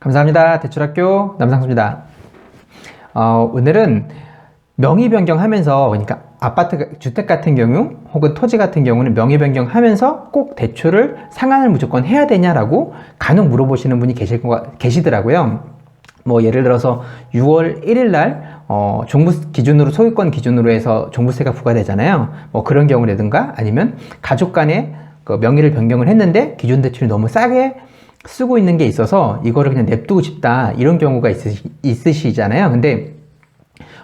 감사합니다. 대출학교 남상수입니다. 어, 오늘은 명의 변경하면서 그러니까 아파트 주택 같은 경우 혹은 토지 같은 경우는 명의 변경하면서 꼭 대출을 상환을 무조건 해야 되냐라고 간혹 물어보시는 분이 계실 거 계시더라고요. 뭐 예를 들어서 6월 1일 날 어, 종부 기준으로 소유권 기준으로 해서 종부세가 부과되잖아요. 뭐 그런 경우라든가 아니면 가족 간에 그 명의를 변경을 했는데 기존 대출이 너무 싸게 쓰고 있는 게 있어서 이거를 그냥 냅두고 싶다 이런 경우가 있으시, 있으시 잖아요. 근데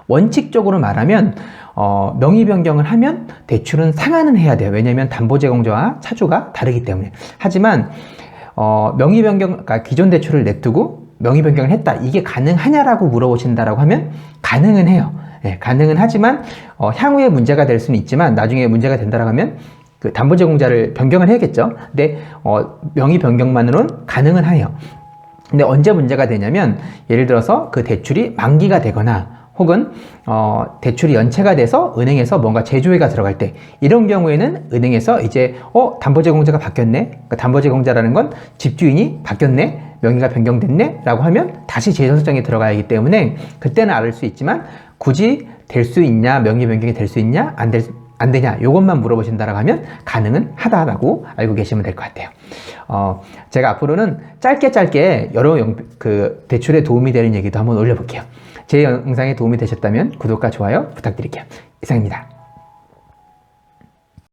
원칙적으로 말하면 어, 명의 변경을 하면 대출은 상환은 해야 돼요. 왜냐하면 담보 제공자와 차주가 다르기 때문에. 하지만 어, 명의 변경, 그러니까 기존 대출을 냅두고 명의 변경을 했다. 이게 가능하냐라고 물어보신다라고 하면 가능은 해요. 예, 가능은 하지만 어, 향후에 문제가 될 수는 있지만 나중에 문제가 된다라고 하면 그 담보 제공자를 변경을 해야겠죠. 근데 어, 명의 변경만으로는 가능은 해요. 근데 언제 문제가 되냐면 예를 들어서 그 대출이 만기가 되거나 혹은 어, 대출이 연체가 돼서 은행에서 뭔가 제조회가 들어갈 때 이런 경우에는 은행에서 이제 어 담보제공자가 바뀌었네 그러니까 담보제공자라는 건 집주인이 바뀌었네 명의가 변경됐네 라고 하면 다시 제설정에 들어가야 하기 때문에 그때는 알을 수 있지만 굳이 될 수 있냐 명의 변경이 될 수 있냐 안 될 안 되냐 이것만 물어보신다라고 하면 가능은 하다라고 알고 계시면 될 것 같아요. 어, 제가 앞으로는 짧게 짧게 여러 영, 그 대출에 도움이 되는 얘기도 한번 올려볼게요. 제 영상에 도움이 되셨다면 구독과 좋아요 부탁드릴게요. 이상입니다.